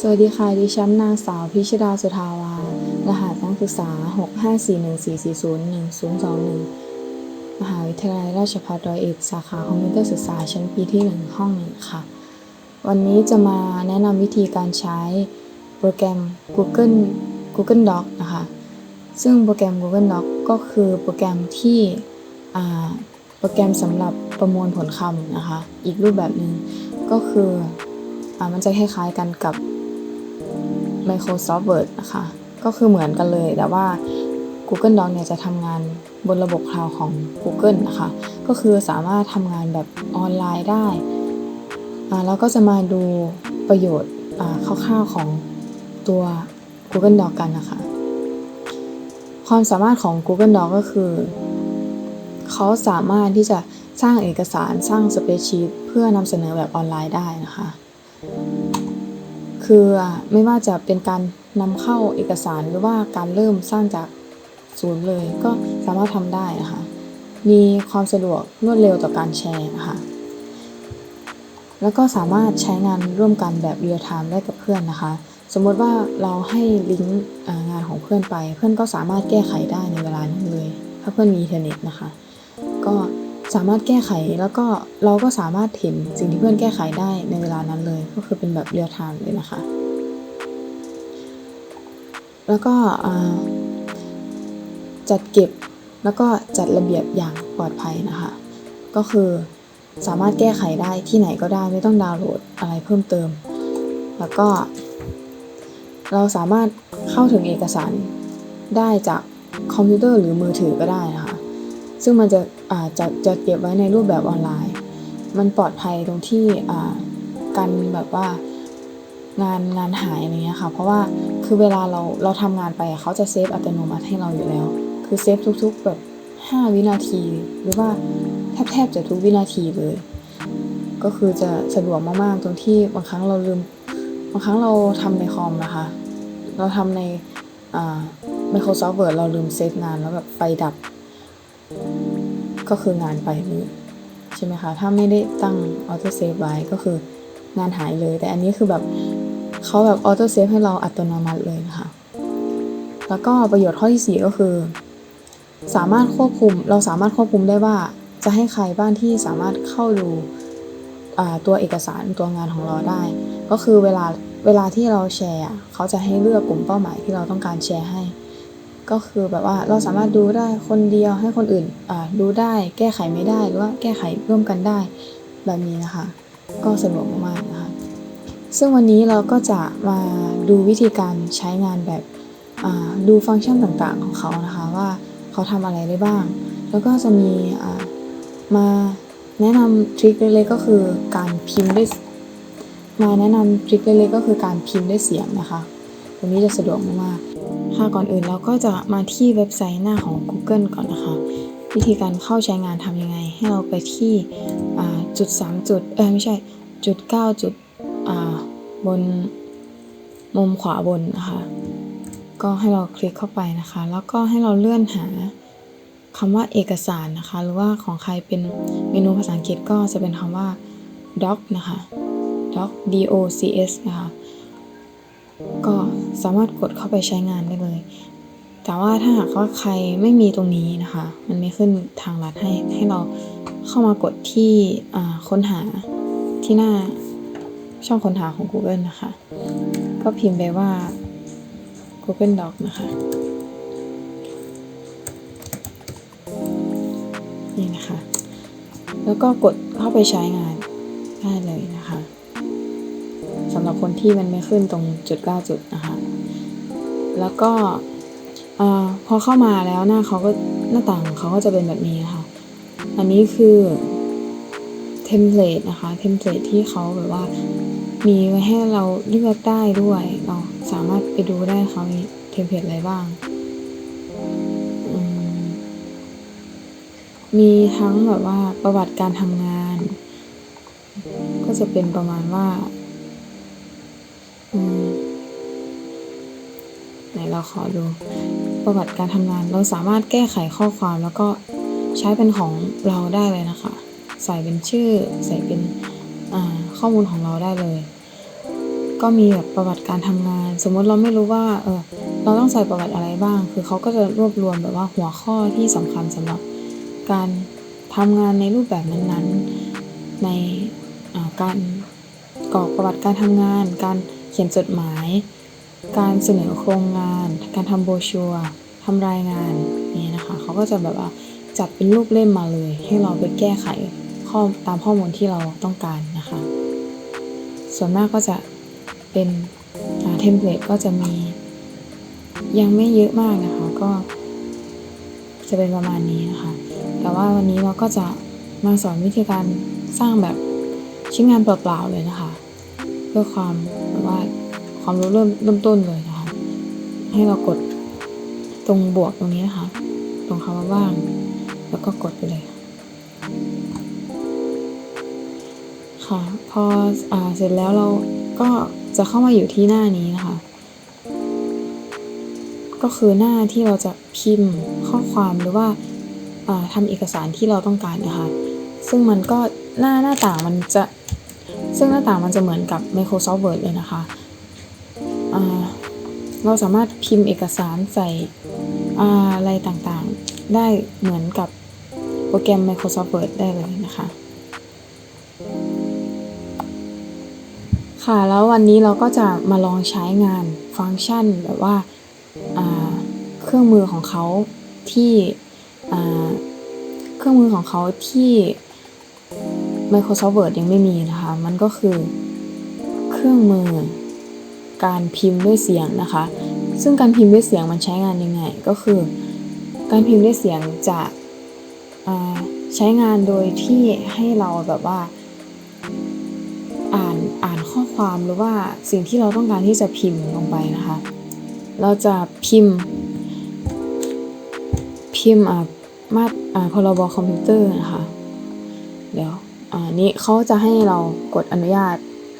สวัสดีค่ะดิฉันนางสาวพิชดาสุทาวา รหัสนักศึกษา 65414401021 มหาวิทยาลัยราชภัฏร้อยเอ็ดสาขาคอมพิวเตอร์ศึกษาชั้นปีที่ 1 ห้องหนึ่งค่ะ วันนี้จะมาแนะนำวิธีการใช้โปรแกรม Google Google Doc นะคะ ซึ่งโปรแกรม Google Doc ก็คือโปรแกรมที่โปรแกรมสำหรับประมวลผลคำนะคะ อีกรูปแบบหนึ่งก็คืออมันจะคล้ายๆกันกับ Microsoft Word นะคะ ก็คือเหมือนกันเลย แต่ว่า Google Doc เนี่ยจะทำงานบนระบบคลาวของ Google นะคะ ก็คือสามารถทำงานแบบออนไลน์ได้ แล้วก็จะมาดูประโยชน์คร่าวๆของตัว Google Doc กันนะคะ ความสามารถของ Google Doc ก็คือ เขาสามารถที่จะสร้างเอกสารสร้างสเปรดชีตเพื่อนำเสนอแบบออนไลน์ได้นะคะ คืออะไม่ว่าจะเป็นการนำเข้าเอกสารหรือว่าการเริ่มสร้างจากศูนย์เลยก็สามารถทำได้นะคะมีความสะดวกรวดเร็วต่อการแชร์นะคะแล้วก็สามารถใช้งานร่วมกันแบบเรียลไทม์ได้กับเพื่อนนะคะ สมมติว่าเราให้ลิงก์งานของเพื่อนไป เพื่อนก็สามารถแก้ไขได้ในเวลานั้นเลย ถ้าเพื่อนมีอินเทอร์เน็ตนะคะ ก็ สามารถแก้ไขแล้วก็เราก็สามารถเห็นสิ่งที่เพื่อนแก้ไขได้ในเวลานั้นเลย ก็คือเป็นแบบเรียลไทม์เลยนะคะ แล้วก็จัดเก็บแล้วก็จัดระเบียบอย่างปลอดภัยนะคะ ก็คือสามารถแก้ไขได้ที่ไหนก็ได้ไม่ต้องดาวน์โหลดอะไรเพิ่มเติม แล้วก็ เราสามารถเข้าถึงเอกสารได้จากคอมพิวเตอร์หรือมือถือก็ได้นะคะ ซึ่งมันจะอ่าจะจะเก็บไว้ในรูปแบบออนไลน์ มันปลอดภัยตรงที่อ่าการแบบว่างานงานหายอะไรเงี้ยค่ะ เพราะว่าคือเวลาเราเราทำงานไปเขาจะเซฟอัตโนมัติให้เราอยู่แล้ว คือเซฟทุกๆแบบ5 วินาที หรือว่าแทบแทบจะทุกวินาทีเลย ก็คือจะสะดวกมากๆตรงที่บางครั้งเราลืมบางครั้งเราทำในคอมนะคะ เราทำในอ่า Microsoft Word เราลืมเซฟงานแล้วแบบไฟดับ ก็คืองานไปเลยใช่ไหมคะถ้าไม่ได้ตั้งออโต้เซฟไว้ก็คืองานหายเลย แต่อันนี้คือแบบเขาแบบออโต้เซฟให้เราอัตโนมัติเลยนะคะแล้วก็ประโยชน์ข้อที่ 4 ก็คือ สามารถควบคุมเราสามารถควบคุมได้ว่าจะให้ใครบ้างที่สามารถเข้าดูตัวเอกสารตัวงานของเราได้ ก็คือเวลาเวลาที่เราแชร์เขาจะให้เลือกกลุ่มเป้าหมายที่เราต้องการแชร์ให้ ก็คือแบบว่าเราสามารถดูได้คนเดียวให้คนอื่นดูได้ แก้ไขไม่ได้หรือว่าแก้ไขร่วมกันได้แบบนี้นะคะ ก็สะดวกมากๆนะคะซึ่งวันนี้เราก็จะมาดูวิธีการใช้งานแบบดูฟังก์ชันต่างๆของเขานะคะว่าเขาทำอะไรได้บ้าง แล้วก็จะมีมาแนะนำทริคเล็กๆก็คือการพิมพ์ด้วยมาแนะนำทริคเล็กๆก็คือการพิมพ์ด้วยเสียงนะคะตรงนี้จะสะดวกมากๆ ค่ะก่อนอื่นเราก็จะมาที่เว็บไซต์หน้าของ Google ก่อนนะคะ วิธีการเข้าใช้งานทำยังไง ให้เราไปที่จุด 3 จุด เออไม่ใช่จุด 9 จุดบนมุมขวาบนนะคะ ก็ให้เราคลิกเข้าไปนะคะ แล้วก็ให้เราเลื่อนหาคำว่าเอกสารนะคะ หรือว่าของใครเป็นเมนูภาษาอังกฤษก็จะเป็นคำว่า doc นะคะ doc d o c s นะคะ ก็ สามารถกดเข้าไปใช้งานได้เลย แต่ว่าถ้าหากว่าใครไม่มีตรงนี้นะคะ มันไม่ขึ้นทางลัดให้ให้เราเข้ามากดที่ค้นหาที่หน้าช่องค้นหาของ Google นะคะ ก็พิมพ์ไปว่า Google Doc นะคะ นี่นะคะ แล้วก็กดเข้าไปใช้งานได้เลยนะคะสำหรับคนที่มันไม่ขึ้นตรงจุด 9 จุดนะคะ แล้วก็อพอเข้ามาแล้วหน้าเขาก็หน้าต่างเขาก็จะเป็นแบบนี้นะคะอันนี้คือเทมเพลตนะคะ เทมเพลตที่เขาแบบว่ามีไว้ให้เราเลือกได้ด้วย เราสามารถไปดูได้เขามีเทมเพลตอะไรบ้างมมีทั้งแบบว่าประวัติการทำงาน ก็จะเป็นประมาณว่า อืม ไหนเราขอดูประวัติการทำงาน เราสามารถแก้ไขข้อความแล้วก็ใช้เป็นของเราได้เลยนะคะ ใส่เป็นชื่อ ใส่เป็นข้อมูลของเราได้เลย ก็มีแบบประวัติการทำงาน สมมติเราไม่รู้ว่าเออเราต้องใส่ประวัติอะไรบ้าง คือเขาก็จะรวบรวมแบบว่าหัวข้อที่สำคัญสำหรับการทำงานในรูปแบบนั้นๆ ในการกรอกประวัติการทำงาน การเขียนจดหมาย การเสนอโครงงาน การทำโบชัวทำรายงานนี่นะคะเขาก็จะแบบว่าจัดเป็นรูปเล่มมาเลย ให้เราไปแก้ไขข้อตามข้อมูลที่เราต้องการนะคะ ส่วนมากก็จะเป็นเทมเพลตก็จะมียังไม่เยอะมากนะคะก็จะเป็นประมาณนี้นะคะ แต่ว่าวันนี้เราก็จะมาสอนวิธีการสร้างแบบชิ้นงานเปล่าๆเลยนะคะ เพื่อความแบบว่า ความรู้เริ่มเริ่มต้นเลยนะคะ ให้เรากดตรงบวกตรงนี้นะคะ ตรงคำว่าว่าง แล้วก็กดไปเลย ค่ะ พออ่าเสร็จแล้วเราก็จะเข้ามาอยู่ที่หน้านี้นะคะ ก็คือหน้าที่เราจะพิมพ์ข้อความหรือว่าอ่าทำเอกสารที่เราต้องการนะคะ ซึ่งมันก็หน้าหน้าต่างมันจะ ซึ่งหน้าต่างมันจะเหมือนกับ Microsoft Word เลยนะคะ เราสามารถพิมพ์เอกสารใส่อะไรต่างๆ ได้เหมือนกับโปรแกรม Microsoft Word ได้เลยนะคะ ค่ะแล้ววันนี้เราก็จะมาลองใช้งานฟังก์ชันแบบว่าาเครื่องมือของเขาที่อ่เครื่องมือของเขาที่ Microsoft Word ยังไม่มีนะคะ มันก็คือเครื่องมือ การพิมพ์ด้วยเสียงนะคะ ซึ่งการพิมพ์ด้วยเสียงมันใช้งานยังไง ก็คือ การพิมพ์ด้วยเสียงจะใช้งานโดยที่ให้เราแบบว่าอ่านอ่านข้อความหรือว่าสิ่งที่เราต้องการที่จะพิมพ์ลงไปนะคะ เราจะพิมพ์ พิมพ์อ่ามาอ่าพรบคอมพิวเตอร์นะคะ เดี๋ยวอ่านี้เขาจะให้เรากดอนุญาต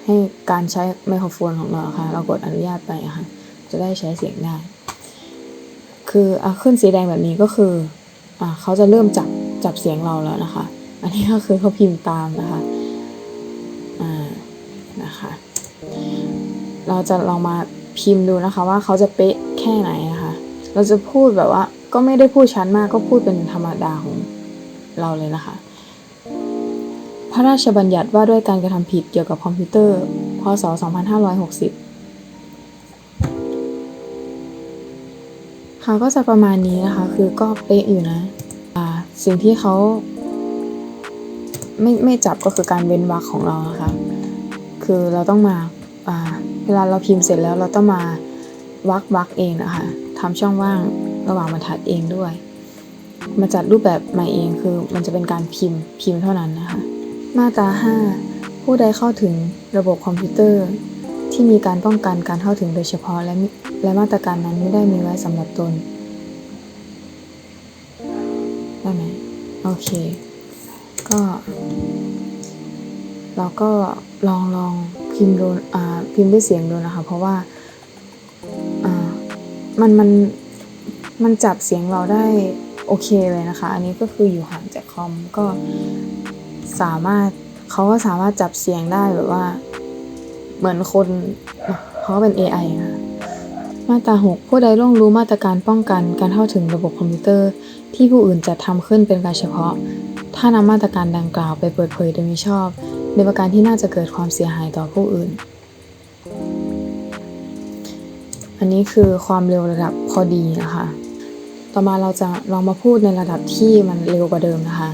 ให้การใช้ไมโครโฟนของเราค่ะ เรากดอนุญาตไปค่ะ จะได้ใช้เสียงได้ คืออะขึ้นสีแดงแบบนี้ก็คืออ่าเขาจะเริ่มจับจับเสียงเราแล้วนะคะ อันนี้ก็คือเขาพิมพ์ตามนะคะอ่านะคะ เราจะลองมาพิมพ์ดูนะคะว่าเขาจะเป๊ะแค่ไหนนะคะ เราจะพูดแบบว่าก็ไม่ได้พูดชัดมากก็พูดเป็นธรรมดาของเราเลยนะคะ ระราชบัญญัติว่าด้วยการกระทำผิดเกี่ยวกับคอมพิวเตอร์ พศ 2560 ค่ะก็จะประมาณนี้นะคะ คือก็เป๊ะอยู่นะสิ่งที่เขาไม่ไม่จับก็คือการเว้นวรรคของเรานะคะ คือเราต้องมาเวลาเราพิมพ์เสร็จแล้วเราต้องมาวรรควรรคเองนะคะทำช่องว่างระหว่างบรรทัดเองด้วย มาจัดรูปแบบใหม่เองคือมันจะเป็นการพิมพ์พิมพ์เท่านั้นนะคะ มาตรา 5 ผู้ใดเข้าถึงระบบคอมพิวเตอร์ ที่มีการป้องกันการเข้าถึงโดยเฉพาะและและมาตรการนั้นไม่ได้มีไว้สำหรับตนได้ไหมโอเค ก็เราก็ลองลองพิมพ์ดูอ่าพิมพ์ด้วยเสียงดูนะคะ เพราะว่าอ่ามันมันมันจับเสียงเราได้โอเคเลยนะคะ อันนี้ก็คืออยู่ห่างจากคอมก็ สามารถเขาก็สามารถจับเสียงได้แบบว่า เหมือนคนเขาก็เป็น AI นะคะมาตรา6ผู้ใดล่วงรู้มาตรการป้องกันการเข้าถึงระบบคอมพิวเตอร์ ที่ผู้อื่นจัดทำขึ้นเป็นการเฉพาะ ถ้านำมาตรการดังกล่าวไปเปิดเผยโดยมิชอบ ในประการที่น่าจะเกิดความเสียหายต่อผู้อื่น อันนี้คือความเร็วระดับพอดีนะคะ ต่อมาเราจะลองมาพูดในระดับที่มันเร็วกว่าเดิมนะคะ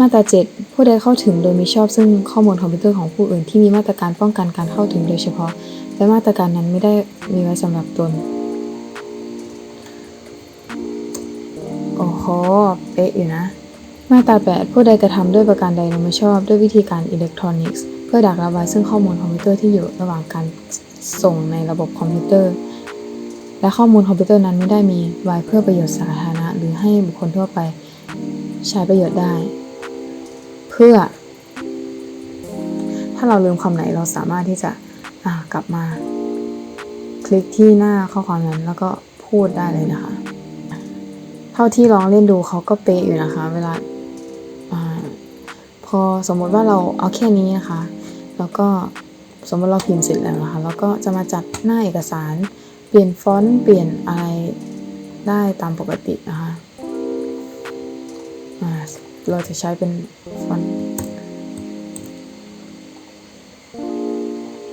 มาตรา 7 ผู้ใดเข้าถึงโดยมิชอบซึ่งข้อมูลคอมพิวเตอร์ของผู้อื่นที่มีมาตรการป้องกันการเข้าถึงโดยเฉพาะ และมาตรการนั้นไม่ได้มีไว้สำหรับตน โอ้โห เป๊ะอยู่นะ มาตรา 8 ผู้ใดกระทำด้วยประการใดโดยไม่ชอบด้วยวิธีการอิเล็กทรอนิกส์ เพื่อดักระบายซึ่งข้อมูลคอมพิวเตอร์ที่อยู่ระหว่างการส่งในระบบคอมพิวเตอร์ และข้อมูลคอมพิวเตอร์นั้นไม่ได้มีไว้เพื่อประโยชน์สาธารณะ หรือให้บุคคลทั่วไปใช้ประโยชน์ได้ พื่อ ถ้าเราลืมคำไหนเราสามารถที่จะกลับมา คลิกที่หน้าข้อความนั้นแล้วก็พูดได้เลยนะคะ เท่าที่ลองเล่นดูเขาก็เป๊ะอยู่นะคะ เวลาอพอสมมติว่าเราเอาแค่นี้นะคะ แล้วก็สมมติเราพิมพ์เสร็จแล้วนะคะ แล้วก็จะมาจัดหน้าเอกสาร เปลี่ยนฟอนต์เปลี่ยนอะไรได้ตามปกตินะคะเราจะใช้เป็นฟอนต์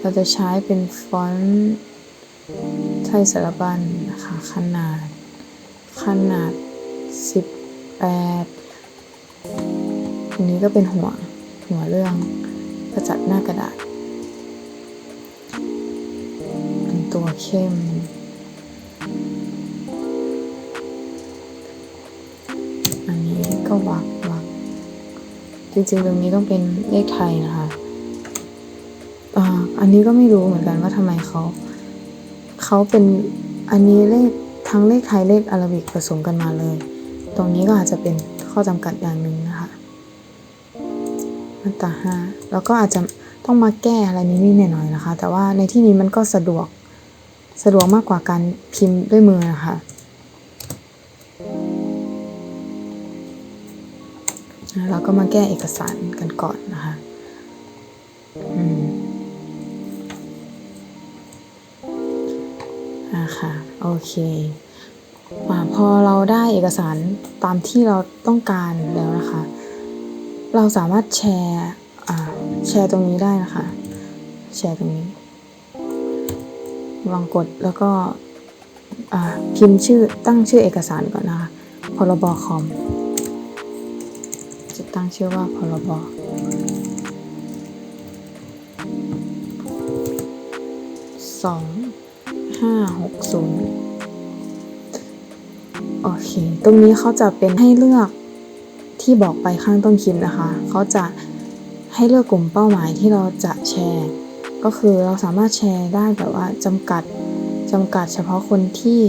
เราจะใช้เป็นฟอนต์ไทยสารบัญนะคะ ขนาด ขนาด 18อันนี้ก็เป็นหัว หัวเรื่องกระจัดหน้ากระดาษ เป็นตัวเข้มอันนี้ก็วักวักจริงๆตรงนี้ต้องเป็นเลขไทยนะคะ อ่า อันนี้ก็ไม่รู้เหมือนกันว่าทำไมเขาเขาเป็นอันนี้เลขทั้งเลขไทยเลขอาราบิกผสมกันมาเลย ตรงนี้ก็อาจจะเป็นข้อจำกัดอย่างหนึ่งนะคะมาตราห้าแล้วก็อาจจะต้องมาแก้อะไรนิดๆหน่อยๆนะคะ แต่ว่าในที่นี้มันก็สะดวกสะดวกมากกว่าการพิมพ์ด้วยมือนะคะอะเราก็มาแก้เอกสารกันก่อนนะคะ ค่ะโอเคอพอเราได้เอกสารตามที่เราต้องการแล้วนะคะ เราสามารถแชร์แชร์ตรงนี้ได้นะคะ แชร์ตรงนี้ลองกดแล้วก็พิมพ์ชื่อตั้งชื่อเอกสารก่อนนะคะพรบคอม จะตั้งชื่อว่าพรบสอง ห้าหกศูนย์โอเค ตรงนี้เขาจะเป็นให้เลือกที่บอกไปข้างต้นคลิปนะคะ เขาจะให้เลือกกลุ่มเป้าหมายที่เราจะแชร์ ก็คือเราสามารถแชร์ได้แบบว่าจำกัดจำกัดเฉพาะคนที่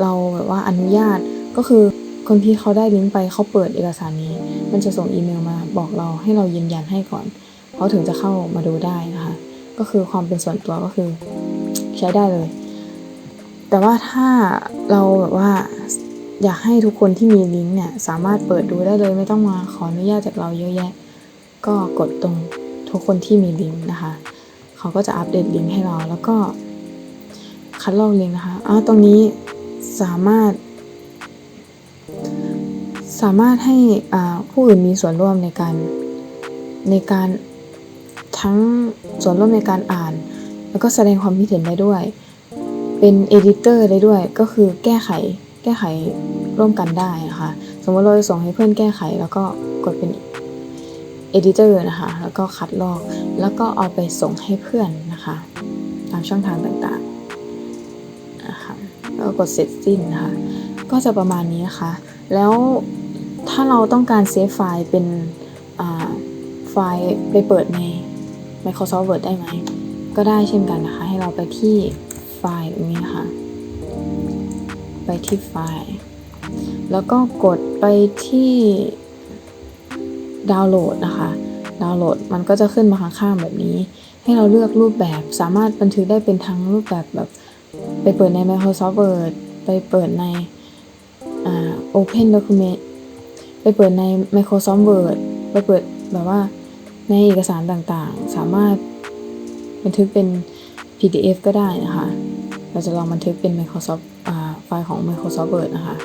เราแบบว่าอนุญาต ก็คือคนที่เขาได้ลิงก์ไปเขาเปิดเอกสารนี้ มันจะส่งอีเมลมาบอกเราให้เรายืนยันให้ก่อนเขาถึงจะเข้ามาดูได้นะคะ ก็คือความเป็นส่วนตัวก็คือ ใช้ได้เลย แต่ว่าถ้าเราแบบว่าอยากให้ทุกคนที่มีลิงก์เนี่ยสามารถเปิดดูได้เลยไม่ต้องมาขออนุญาตจากเราเยอะแยะ ก็กดตรงทุกคนที่มีลิงก์นะคะ เขาก็จะอัปเดตลิงก์ให้เราแล้วก็คัดลอกลิงก์นะคะอ้าตรงนี้สามารถ สามารถให้ผู้อื่นมีส่วนร่วมในการในการทั้งส่วนร่วมในการอ่าน แล้วก็แสดงความคิดเห็นได้ด้วย เป็นเอดิเตอร์ได้ด้วย ก็คือแก้ไขแก้ไขร่วมกันได้นะคะ สมมติเราจะส่งให้เพื่อนแก้ไข แล้วก็กดเป็นเอดิเตอร์นะคะ แล้วก็คัดลอก แล้วก็เอาไปส่งให้เพื่อนนะคะ ตามช่องทางต่างๆนะคะแล้วกดเสร็จสิ้นนะคะ ก็จะประมาณนี้นะคะ แล้วถ้าเราต้องการเซฟไฟล์เป็นไฟล์ไปเปิดใน Microsoft Word ได้ไหม ก็ได้เช่นกันนะคะ ให้เราไปที่ ไฟล์ตรงนี้นะคะ ไปที่ไฟล์ แล้วก็กดไปที่ดาวน์โหลดนะคะ ดาวน์โหลดมันก็จะขึ้นมาข้างๆแบบนี้ ให้เราเลือกรูปแบบ สามารถบันทึกได้เป็นทั้งรูปแบบแบบไปเปิดใน Microsoft Word ไปเปิดในอ่า Open Document ไปเปิดใน Microsoft Word ไปเปิดแบบว่าในเอกสารต่างๆ สามารถบันทึกเป็น PDF ก็ได้นะคะ เราจะลองบันทึกเป็น Microsoft ไฟล์ของ Microsoft Word นะคะ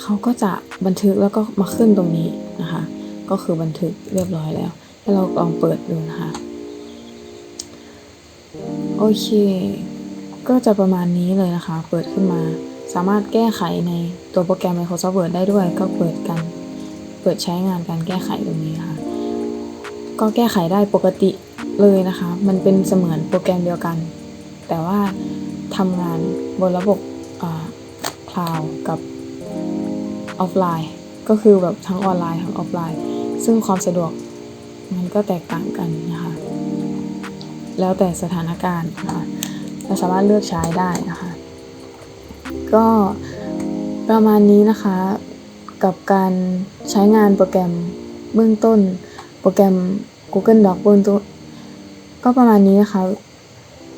เขาก็จะบันทึกแล้วก็มาขึ้นตรงนี้นะคะ ก็คือบันทึกเรียบร้อยแล้วให้เราลองเปิดดูนะคะ โอเค ก็จะประมาณนี้เลยนะคะ เปิดขึ้นมา สามารถแก้ไขในตัวโปรแกรม Microsoft Word ได้ด้วย ก็เปิดกัน เปิดใช้งานการแก้ไขตรงนี้ค่ะ ก็แก้ไขได้ปกติเลยนะคะ มันเป็นเสมือนโปรแกรมเดียวกัน แต่ว่า ทำงานบนระบบคลาวด์กับออฟไลน์ ก็คือแบบทั้งออนไลน์ทั้งออฟไลน์ ซึ่งความสะดวกมันก็แตกต่างกันนะคะ แล้วแต่สถานการณ์นะคะเราสามารถเลือกใช้ได้นะคะ ก็ประมาณนี้นะคะกับการใช้งานโปรแกรมเบื้องต้น โปรแกรม Google Docs เบื้องต้นก็ประมาณนี้นะคะ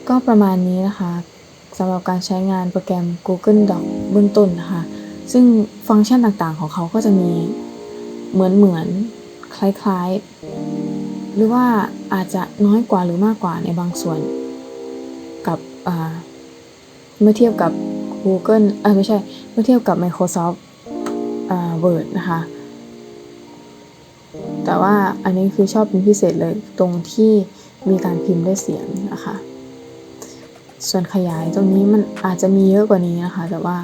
ก็ประมาณนี้นะคะ สำหรับการใช้งานโปรแกรม Google Docs เบื้องต้นนะคะ ซึ่งฟังก์ชันต่างๆของเขาก็จะมีเหมือนเหมือนๆคล้ายๆ หรือว่าอาจจะน้อยกว่าหรือมากกว่าในบางส่วน กับเมื่อเทียบกับ Google เออไม่ใช่ เมื่อเทียบกับ Microsoft Word นะคะ แต่ว่าอันนี้คือชอบเป็นพิเศษเลยตรงที่มีการพิมพ์ด้วยเสียงนะคะ ส่วนขยายตรงนี้มันอาจจะมีเยอะกว่านี้นะคะ แต่ว่า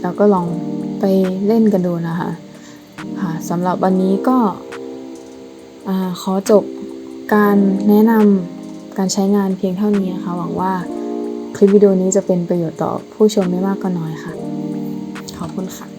เราก็ลองไปเล่นกันดูนะคะค่ะสำหรับวันนี้ก็ขอจบการแนะนำการใช้งานเพียงเท่านี้นะคะ หวังว่าคลิปวิดีโอนี้จะเป็นประโยชน์ต่อผู้ชมไม่มากก็น้อยค่ะ ขอบคุณค่ะ